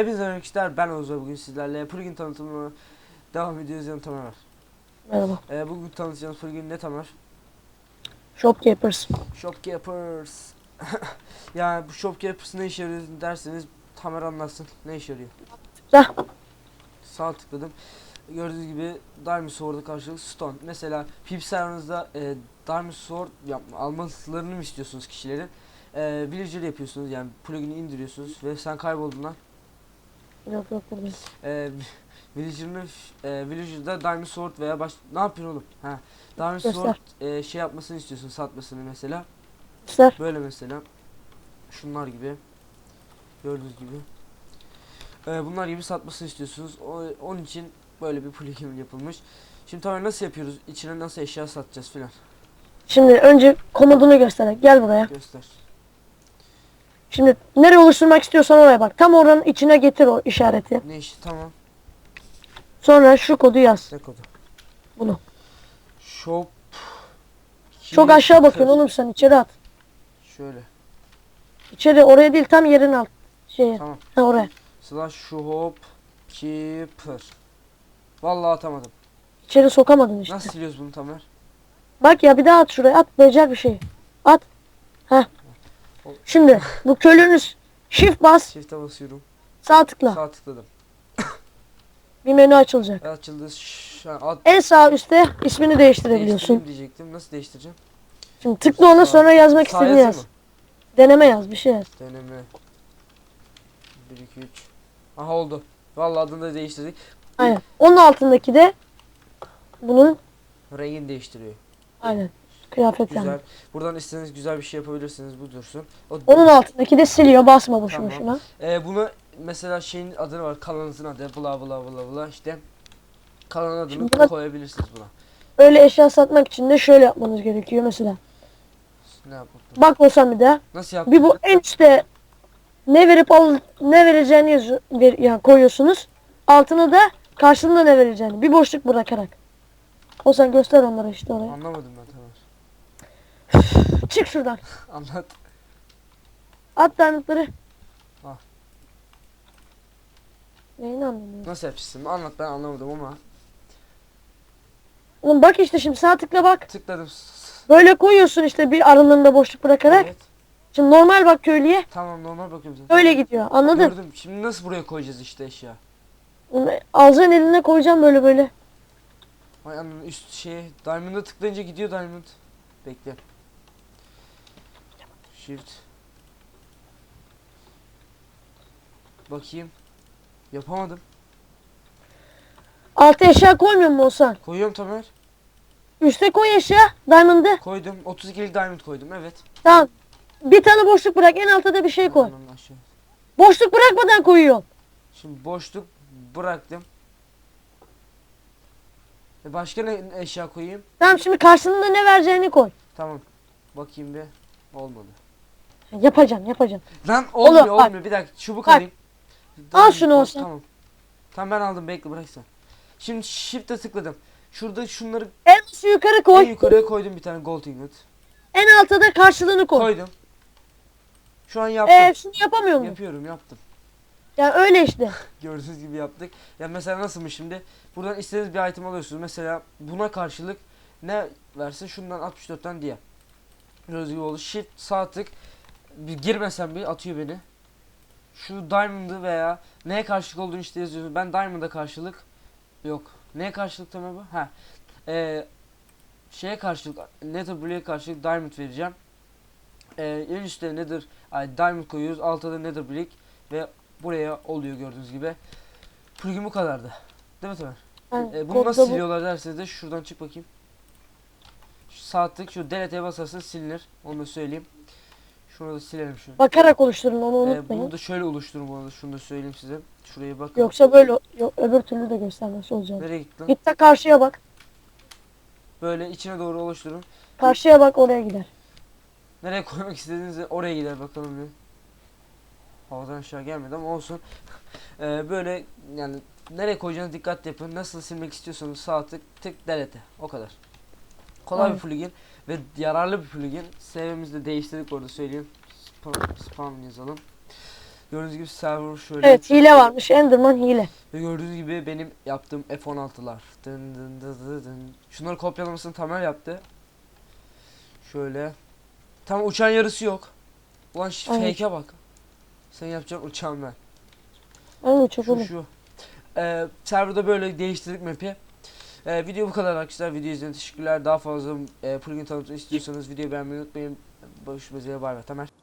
Hepinize arkadaşlar ben Oğuz bugün sizlerle plugin tanıtımına devam ediyoruz yanı Tamer. Merhaba. Ee, bugün tanıtacağımız plugin ne Tamer? Shopkeepers. Shopkeepers. yani bu Shopkeepers ne işe yarıyor derseniz Tamer anlatsın ne işe yarıyor. Güzel. Sağ tıkladım. Gördüğünüz gibi Diamond Sword'a karşılık Stone. Mesela Pip serverınızda e, Diamond Sword yapma, almalarını mı istiyorsunuz kişilerin? E, villager yapıyorsunuz yani plugin'i indiriyorsunuz ve sen kaybolduğundan Yok yok buradayım. e, Villager'ını e, Villager'da Diamond Sword veya baş ne yapıyorsun oğlum? Ha. Diamond Göster. Sword e, şey yapmasını istiyorsun, satmasını mesela. Göster. Böyle mesela. Şunlar gibi. Gördüğünüz gibi. E, bunlar gibi satmasını istiyorsunuz. O, onun için böyle bir plugin yapılmış. Şimdi tamam nasıl yapıyoruz? İçine nasıl eşya satacağız filan. Şimdi önce komodunu göster. Gel buraya. Göster. Şimdi nereye oluşturmak istiyorsan oraya bak. Tam oranın içine getir o işareti. Ne işte tamam. Sonra şu kodu yaz. Ne kodu? Bunu. Shop. Çok aşağı bakıyorsun oğlum sen içeri at. Şöyle. İçeri oraya değil tam yerin alt. Şeye. Tamam. Ha oraya. Slash shop keeper. Vallahi atamadım. İçeri sokamadın işte. Nasıl siliyoruz bunu Tamer? Bak ya bir daha at şuraya. At becer bir şey. At. Heh. Şimdi bu köylünüz shift bas Shift'e basıyorum. sağ tıkla. Sağ tıkladım. Bir menü açılacak. Açıldı. Ad En sağ üstte ismini değiştirebiliyorsun. diyecektim. Nasıl değiştireceğim? Şimdi tıkla ona sonra yazmak Sağ istediğini yazı yaz. mı? Deneme yaz bir şey yaz. Deneme. 1 2 3. Aha oldu. Vallahi adını da değiştirdik. Aynen. Onun altındaki de bunun Rengini değiştiriyor. aynen kıyafet Güzel. yani. Buradan istediğiniz güzel bir şey yapabilirsiniz. Bu dursun. O, Onun altındaki de siliyor basma boşu Tamam. boşuna. Ee, bunu mesela şeyin adını var. Kanalınızın adı. Bla bla bla bla işte. Kanalın adını Şimdi buna- koyabilirsiniz buna. Öyle eşya satmak için de şöyle yapmanız gerekiyor mesela. Ne yapalım? Bak olsam bir daha. Nasıl yaptık? Bir bu en üstte ne verip al ne vereceğini yazı, ver, yani koyuyorsunuz. Altına da karşılığında ne vereceğini bir boşluk bırakarak. O sen göster onlara işte oraya. Anlamadım ben. Çık şuradan. Anlat. At diamondları. Ah. Neyini anlamıyorsun? Nasıl yapacaksın? Anlat ben anlamadım ama. Oğlum bak işte şimdi sağ tıkla bak. Tıkladım. Böyle koyuyorsun işte bir aralığında boşluk bırakarak. Evet. Şimdi normal bak köylüye Tamam normal bakıyorum zaten. öyle gidiyor. Anladın? Gördüm. Şimdi nasıl buraya koyacağız işte eşya? Onu Alacaksın eline koyacaksın böyle böyle. Ay anam üst şeye Diamond'a tıklayınca gidiyor Diamond. Bekle. Shift. Bakayım. Yapamadım. Alta eşya koymuyor mu olsan? Koyuyorum Tamer. Üste koy eşya. Diamond'ı. Koydum. 32'lik Diamond koydum. Evet. Tamam. Bir tane boşluk bırak. En alta da bir şey koy. Anam aşağı. Boşluk bırakmadan koyuyor. Şimdi boşluk bıraktım. E başka ne eşya koyayım? Tamam şimdi karşılığında ne vereceğini koy. Tamam. Bakayım bir. Olmadı. Yapacaksın yapacaksın. Lan olmuyor Oğlum, bak. olmuyor. Bir dakika çubuk Bak. alayım. Al şunu boş, olsun. Tamam. Tamam ben aldım bekle bırak sen. Şimdi shift'e tıkladım. Şurada şunları En üstü yukarı en koy. yukarıya koydum bir tane gold ingot. En alta da karşılığını koy. Koydum. Şu an yaptım. Eee şunu yapamıyor musun? Yapıyorum yaptım. Ya öyle işte. Gördüğünüz gibi yaptık. Ya mesela nasılmış şimdi? Buradan istediğiniz bir item alıyorsunuz. Mesela buna karşılık ne versin? Şundan 64'ten diye. Gördüğünüz gibi oldu. Shift sağ tık. Bir girmesem bir atıyor beni. Şu diamond'ı veya neye karşılık olduğunu işte yazıyorsunuz. Ben diamond'a karşılık yok. Neye karşılık tamam bu? Ha. Ee, şeye karşılık Nether Blue'ye karşılık diamond vereceğim. Ee, en üstte Nether ay, diamond koyuyoruz. Altta da Nether Brick ve buraya oluyor gördüğünüz gibi. Plugin bu kadardı. Değil mi Tamer? Yani Ee, bunu nasıl siliyorlar derseniz de şuradan çık bakayım. Şu sağ tık şu delete'ye basarsanız silinir. Onu da söyleyeyim. Şunu da silelim şunu. Bakarak oluşturun onu Ee, unutmayın. bunu da şöyle oluşturun bu arada. Şunu da söyleyeyim size. Şuraya bakın. Yoksa böyle yok, öbür türlü de göstermesi olacak. Nereye gitti lan? Git de karşıya bak. Böyle içine doğru oluşturun. Karşıya bak oraya gider. Nereye koymak istediğinizde oraya gider bakalım bir. Havadan aşağı gelmedi ama olsun. Ee, böyle yani nereye koyacağınız dikkat yapın. Nasıl silmek istiyorsanız sağ tık tık delete. O kadar. Kolay Aynen. bir plugin ve yararlı bir plugin. Sevmemizi de değiştirdik orada söyleyeyim. Spam, spam yazalım. Gördüğünüz gibi server şöyle. Evet hile varmış. Enderman hile. Ve gördüğünüz gibi benim yaptığım F-16'lar. Dın dın dın dın dın. Şunları kopyalamasını Tamer yaptı. Şöyle. Tam uçan yarısı yok. Ulan fake'e bak. Sen yapacağın uçağım ben. Evet çok Şu şu. Ee, serverda böyle değiştirdik map'i. Ee, video bu kadar arkadaşlar. Video izlediğiniz için teşekkürler. Daha fazla e, plugin tanıtımı istiyorsanız videoyu beğenmeyi unutmayın. Görüşmek üzere bay bay. Tamer.